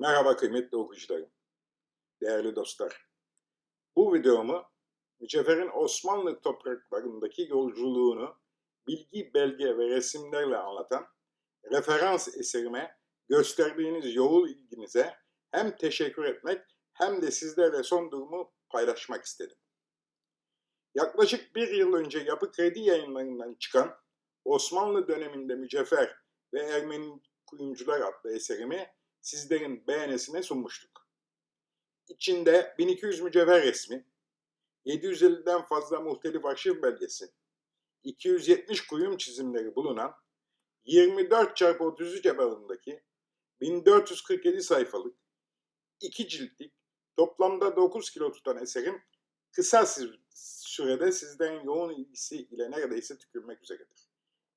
Merhaba kıymetli okuyucularım, değerli dostlar. Bu videomu Mücevher'in Osmanlı topraklarındaki yolculuğunu bilgi, belge ve resimlerle anlatan referans eserime gösterdiğiniz yoğun ilginize hem teşekkür etmek hem de sizlerle son durumu paylaşmak istedim. Yaklaşık bir yıl önce Yapı Kredi yayınlarından çıkan Osmanlı döneminde Mücevher ve Ermeni Kuyumcular adlı eserimi sizlerin beğenisine sunmuştuk. İçinde 1200 mücevher resmi, 750'den fazla muhtelif arşiv belgesi, 270 kuyum çizimleri bulunan 24 çarpı 33 ebatındaki 1447 sayfalık, 2 ciltlik, toplamda 9 kilo tutan eserim kısa sürede sizlerin yoğun ilgisi ile neredeyse tükürmek üzeredir.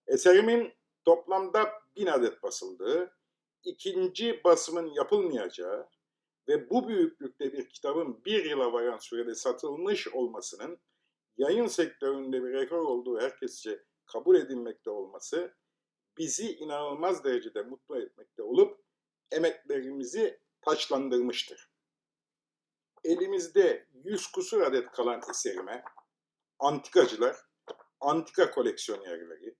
Eserimin toplamda 1000 adet basıldığı, ikinci basımın yapılmayacağı ve bu büyüklükte bir kitabın bir yıla varan sürede satılmış olmasının yayın sektöründe bir rekor olduğu herkesçe kabul edilmekte olması bizi inanılmaz derecede mutlu etmekte olup emeklerimizi taçlandırmıştır. Elimizde yüz kusur adet kalan eserime antikacılar, antika koleksiyonerleri,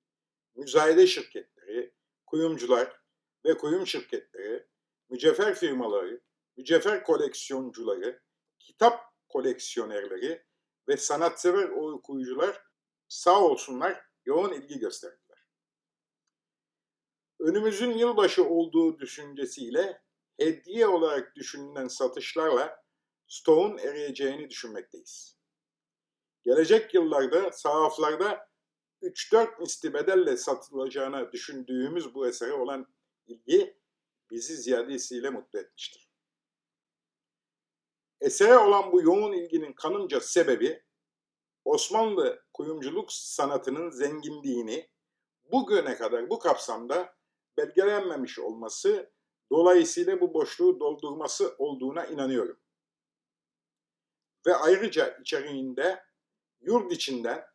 müzayede şirketleri, kuyumcular, ve kuyum şirketleri, mücevher firmaları, mücevher koleksiyoncuları, kitap koleksiyonerleri ve sanatsever okuyucular sağ olsunlar yoğun ilgi gösterdiler. Önümüzün yılbaşı olduğu düşüncesiyle hediye olarak düşünülen satışlarla stoğun eriyeceğini düşünmekteyiz. Gelecek yıllarda sahaflarda 3-4 misli bedelle satılacağını düşündüğümüz bu esere olan ilgi bizi ziyadesiyle mutlu etmiştir. Esere olan bu yoğun ilginin kanımca sebebi Osmanlı kuyumculuk sanatının zenginliğini bugüne kadar bu kapsamda belgelenmemiş olması dolayısıyla bu boşluğu doldurması olduğuna inanıyorum. Ve ayrıca içeriğinde yurt içinden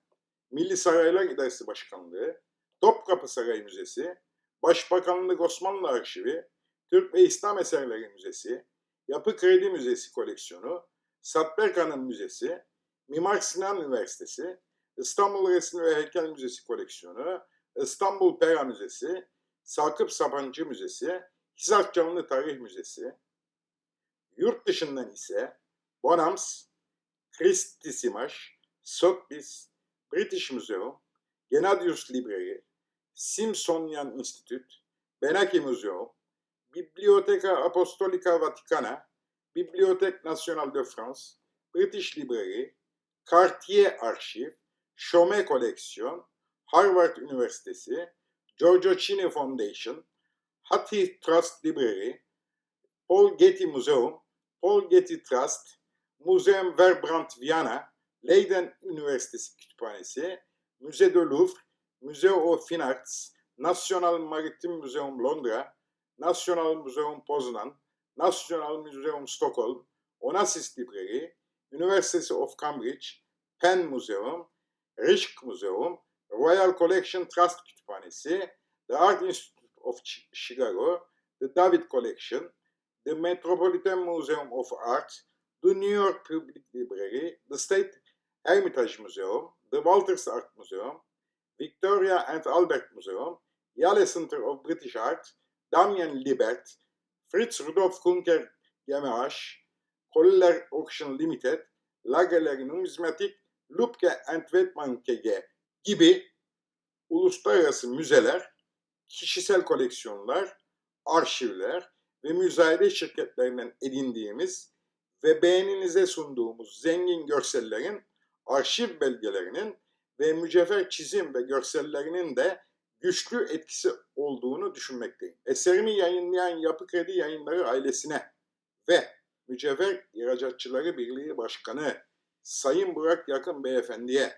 Milli Saraylar İdaresi Başkanlığı, Topkapı Saray Müzesi, Başbakanlık Osmanlı Arşivi, Türk ve İslam Eserleri Müzesi, Yapı Kredi Müzesi koleksiyonu, Satberk Müzesi, Mimar Sinan Üniversitesi, İstanbul Resim ve Heykel Müzesi koleksiyonu, İstanbul Pera Müzesi, Sakıp Sabancı Müzesi, Hisar Canlı Tarih Müzesi, yurt dışından ise Bonhams, Christisimas, Sotheby's, British Museum, Gennadius Library, Simsonian Institute, Benaki Museo, Biblioteca Apostolica Vaticana, Bibliothèque Nationale de France, British Library, Cartier Archiv, Chaumet Collection, Harvard Üniversitesi, Giorgio Cini Foundation, Hattie Trust Library, Paul Getty Museum, Paul Getty Trust, Museum Verbrandt Viyana, Leiden Üniversitesi Kütüphanesi, Musée de Louvre, Museo of Fine Arts, National Maritime Museum Londra, National Museum Poznan, National Museum Stockholm, Onassis Library, University of Cambridge, Penn Museum, Rishk Museum, Royal Collection Trust Kütüphanesi, the Art Institute of Chicago, the David Collection, the Metropolitan Museum of Art, the New York Public Library, the State Hermitage Museum, the Walters Art Museum, Victoria and Albert Museum, Yale Center of British Art, Damien Libert, Fritz Rudolf Kunker GmbH, Koller Auction Limited, Lagerler Numizmatik, Lubke and Wettmann KG gibi uluslararası müzeler, kişisel koleksiyonlar, arşivler ve müzayede şirketlerinden edindiğimiz ve beğeninize sunduğumuz zengin görsellerin arşiv belgelerinin ve mücevher çizim ve görsellerinin de güçlü etkisi olduğunu düşünmekteyim. Eserimi yayınlayan Yapı Kredi Yayınları ailesine ve Mücevher İhracatçıları Birliği Başkanı Sayın Burak Yakın Beyefendiye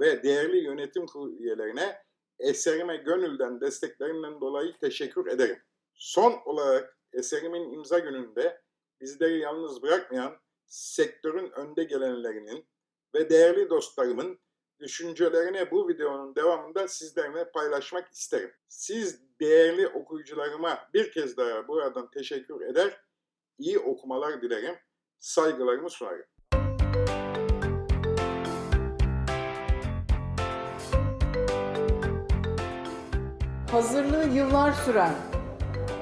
ve değerli yönetim kurulu üyelerine eserime gönülden desteklerinden dolayı teşekkür ederim. Son olarak eserimin imza gününde bizleri yalnız bırakmayan sektörün önde gelenlerinin ve değerli dostlarımın düşüncelerini bu videonun devamında sizlerle paylaşmak isterim. Siz değerli okuyucularıma bir kez daha buradan teşekkür eder. iyi okumalar dilerim. Saygılarımı sunarım. Hazırlığı yıllar süren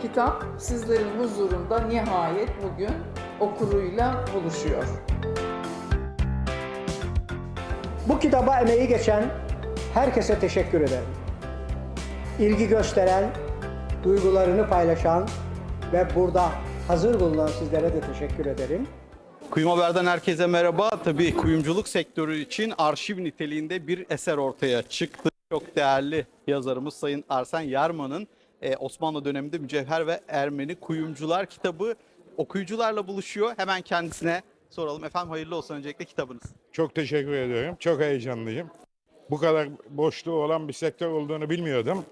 kitap sizlerin huzurunda nihayet bugün okuruyla buluşuyor. Bu kitaba emeği geçen herkese teşekkür ederim. İlgi gösteren, duygularını paylaşan ve burada hazır bulunan sizlere de teşekkür ederim. Kuyum Haber'den herkese merhaba. Tabii kuyumculuk sektörü için arşiv niteliğinde bir eser ortaya çıktı. Çok değerli yazarımız Sayın Arsen Yarman'ın e, Osmanlı döneminde Mücevher ve Ermeni Kuyumcular kitabı okuyucularla buluşuyor. Hemen kendisine soralım. Efendim hayırlı olsun öncelikle kitabınız. Çok teşekkür ediyorum. Çok heyecanlıyım. Bu kadar boşluğu olan bir sektör olduğunu bilmiyordum.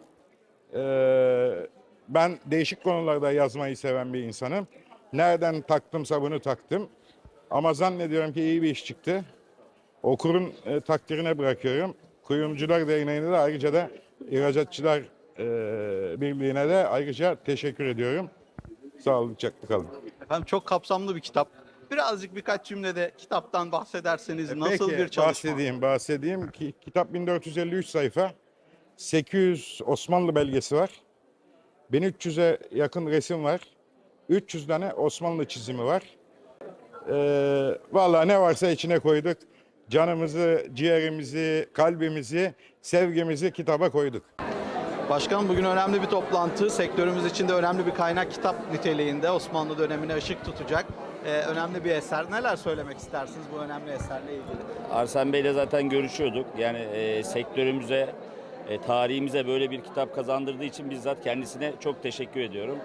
Ee, ben değişik konularda yazmayı seven bir insanım. Nereden taktımsa bunu taktım. Ama zannediyorum ki iyi bir iş çıktı. Okurun e, takdirine bırakıyorum. Kuyumcular Derneği'ne de ayrıca da İhracatçılar e, Birliği'ne de ayrıca teşekkür ediyorum. Sağlıcakla kalın. Efendim çok kapsamlı bir kitap. Birazcık birkaç cümlede kitaptan bahsederseniz nasıl E, Peki, bir çalışma? bahsedeyim, bahsedeyim. Ki, kitap 1453 sayfa. 800 Osmanlı belgesi var. 1300'e yakın resim var. 300 tane Osmanlı çizimi var. Ee, vallahi ne varsa içine koyduk. Canımızı, ciğerimizi, kalbimizi, sevgimizi kitaba koyduk. Başkanım bugün önemli bir toplantı. Sektörümüz için de önemli bir kaynak kitap niteliğinde Osmanlı dönemine ışık tutacak. Ee, önemli bir eser. Neler söylemek istersiniz bu önemli eserle ilgili? Arsen Bey'le zaten görüşüyorduk. Yani e, sektörümüze, e, tarihimize böyle bir kitap kazandırdığı için bizzat kendisine çok teşekkür ediyorum.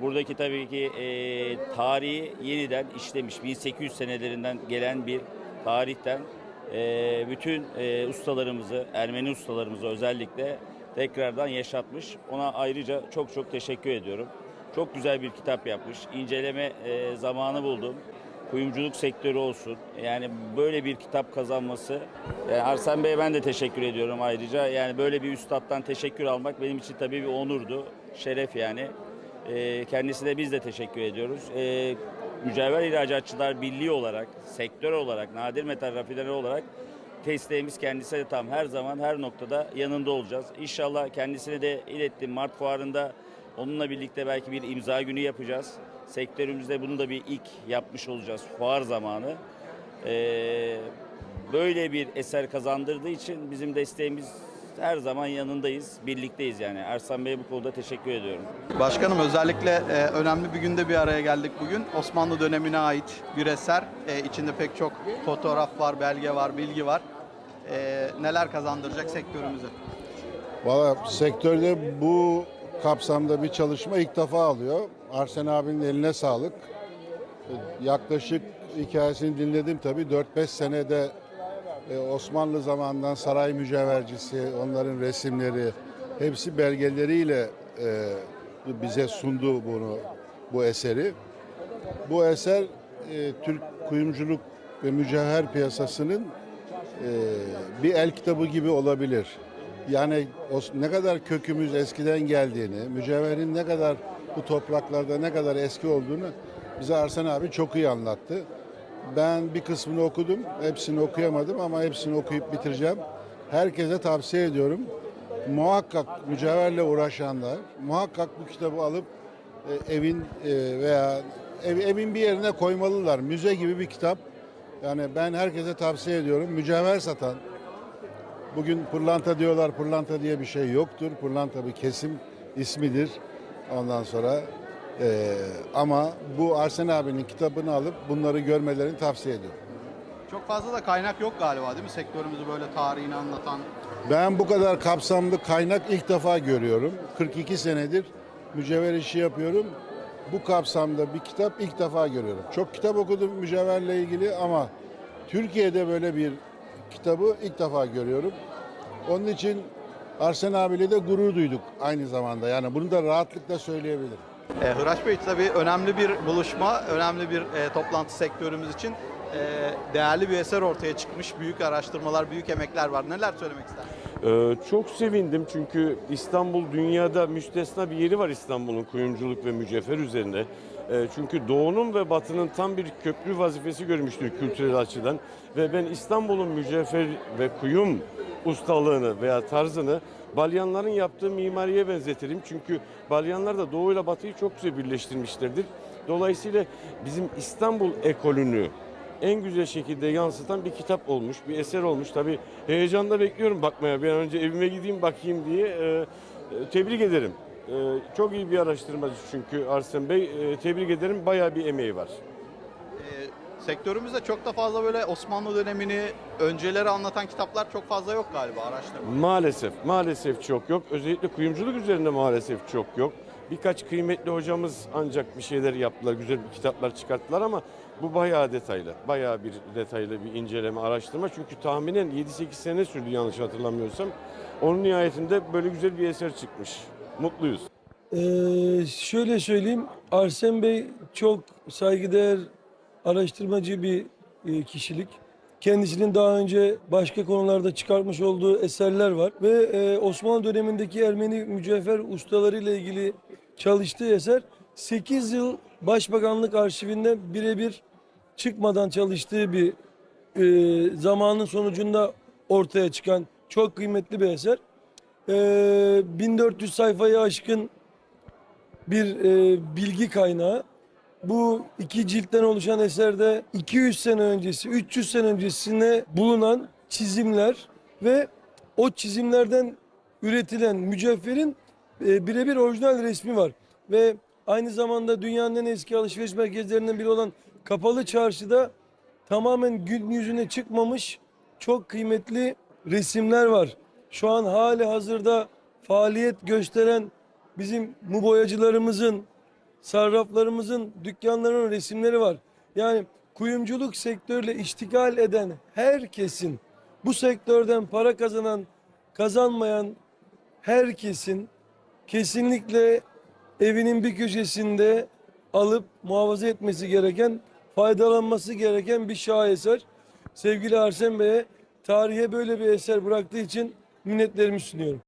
Buradaki tabii ki e, tarihi yeniden işlemiş, 1800 senelerinden gelen bir tarihten e, bütün e, ustalarımızı, Ermeni ustalarımızı özellikle tekrardan yaşatmış. Ona ayrıca çok çok teşekkür ediyorum. Çok güzel bir kitap yapmış. İnceleme e, zamanı buldum. Kuyumculuk sektörü olsun. Yani böyle bir kitap kazanması. Yani Arsen Bey'e ben de teşekkür ediyorum ayrıca. Yani böyle bir üstattan teşekkür almak benim için tabii bir onurdu. Şeref yani. E, kendisine biz de teşekkür ediyoruz. E, Mücevher İhracatçılar Birliği olarak, sektör olarak, nadir metal rafineri olarak desteğimiz kendisine de tam her zaman her noktada yanında olacağız. İnşallah kendisine de ilettim. Mart fuarında onunla birlikte belki bir imza günü yapacağız. Sektörümüzde bunu da bir ilk yapmış olacağız fuar zamanı. Ee, böyle bir eser kazandırdığı için bizim desteğimiz her zaman yanındayız, birlikteyiz yani. Ersan Bey'e bu konuda teşekkür ediyorum. Başkanım özellikle e, önemli bir günde bir araya geldik bugün. Osmanlı dönemine ait bir eser. E, içinde pek çok fotoğraf var, belge var, bilgi var. E, neler kazandıracak sektörümüze? Valla sektörde bu kapsamda bir çalışma ilk defa alıyor. Arsen abinin eline sağlık. Yaklaşık hikayesini dinledim tabii. 4-5 senede e, Osmanlı zamanından saray mücevhercisi, onların resimleri, hepsi belgeleriyle e, bize sundu bunu, bu eseri. Bu eser e, Türk kuyumculuk ve mücevher piyasasının bir el kitabı gibi olabilir. Yani o, ne kadar kökümüz eskiden geldiğini, mücevherin ne kadar bu topraklarda ne kadar eski olduğunu bize Arsen abi çok iyi anlattı. Ben bir kısmını okudum, hepsini okuyamadım ama hepsini okuyup bitireceğim. Herkese tavsiye ediyorum. Muhakkak mücevherle uğraşanlar, muhakkak bu kitabı alıp e, evin e, veya ev, evin bir yerine koymalılar. Müze gibi bir kitap. Yani ben herkese tavsiye ediyorum. Mücevher satan, Bugün pırlanta diyorlar, pırlanta diye bir şey yoktur. Pırlanta bir kesim ismidir. Ondan sonra eee, ama bu Arsen abinin kitabını alıp bunları görmelerini tavsiye ediyorum. Çok fazla da kaynak yok galiba değil mi? Sektörümüzü böyle tarihini anlatan. Ben bu kadar kapsamlı kaynak ilk defa görüyorum. 42 senedir mücevher işi yapıyorum. Bu kapsamda bir kitap ilk defa görüyorum. Çok kitap okudum mücevherle ilgili ama Türkiye'de böyle bir kitabı ilk defa görüyorum. Onun için Arsen abiyle de gurur duyduk aynı zamanda. Yani bunu da rahatlıkla söyleyebilirim. E, Hıraş Bey tabii önemli bir buluşma, önemli bir e, toplantı sektörümüz için. E, değerli bir eser ortaya çıkmış. Büyük araştırmalar, büyük emekler var. Neler söylemek istersiniz? Ee, çok sevindim çünkü İstanbul dünyada müstesna bir yeri var İstanbul'un kuyumculuk ve mücevher üzerine. Ee, çünkü doğunun ve batının tam bir köprü vazifesi görmüştür kültürel açıdan. Ve ben İstanbul'un mücevher ve kuyum ustalığını veya tarzını Balyanların yaptığı mimariye benzetirim. Çünkü Balyanlar da Doğu ile Batı'yı çok güzel birleştirmişlerdir. Dolayısıyla bizim İstanbul ekolünü en güzel şekilde yansıtan bir kitap olmuş, bir eser olmuş. Tabii heyecanla bekliyorum bakmaya. Bir an önce evime gideyim bakayım diye. Ee, e, tebrik ederim. Ee, çok iyi bir araştırmacı çünkü Arsen Bey. Ee, tebrik ederim. Bayağı bir emeği var. Ee, sektörümüzde çok da fazla böyle Osmanlı dönemini önceleri anlatan kitaplar çok fazla yok galiba araştırma. Maalesef, maalesef çok yok. Özellikle kuyumculuk üzerinde maalesef çok yok. Birkaç kıymetli hocamız ancak bir şeyler yaptılar, güzel bir kitaplar çıkarttılar ama bu bayağı detaylı. Bayağı bir detaylı bir inceleme, araştırma. Çünkü tahminen 7-8 sene sürdü yanlış hatırlamıyorsam. Onun nihayetinde böyle güzel bir eser çıkmış. Mutluyuz. Ee, şöyle söyleyeyim, Arsen Bey çok saygıdeğer araştırmacı bir e, kişilik. Kendisinin daha önce başka konularda çıkartmış olduğu eserler var ve e, Osmanlı dönemindeki Ermeni mücevher ustaları ile ilgili çalıştığı eser 8 yıl Başbakanlık arşivinde birebir çıkmadan çalıştığı bir e, zamanın sonucunda ortaya çıkan çok kıymetli bir eser. E, 1400 sayfayı aşkın bir e, bilgi kaynağı. Bu iki ciltten oluşan eserde 200 sene öncesi, 300 sene öncesine bulunan çizimler ve o çizimlerden üretilen mücevherin e, birebir orijinal resmi var. Ve aynı zamanda dünyanın en eski alışveriş merkezlerinden biri olan Kapalı Çarşı'da tamamen gün yüzüne çıkmamış çok kıymetli resimler var. Şu an hali hazırda faaliyet gösteren bizim mu boyacılarımızın, sarraflarımızın dükkanlarının resimleri var. Yani kuyumculuk sektörüyle iştigal eden herkesin, bu sektörden para kazanan, kazanmayan herkesin kesinlikle evinin bir köşesinde alıp muhafaza etmesi gereken, faydalanması gereken bir şaheser. Sevgili Arsen Bey'e tarihe böyle bir eser bıraktığı için minnetlerimi sunuyorum.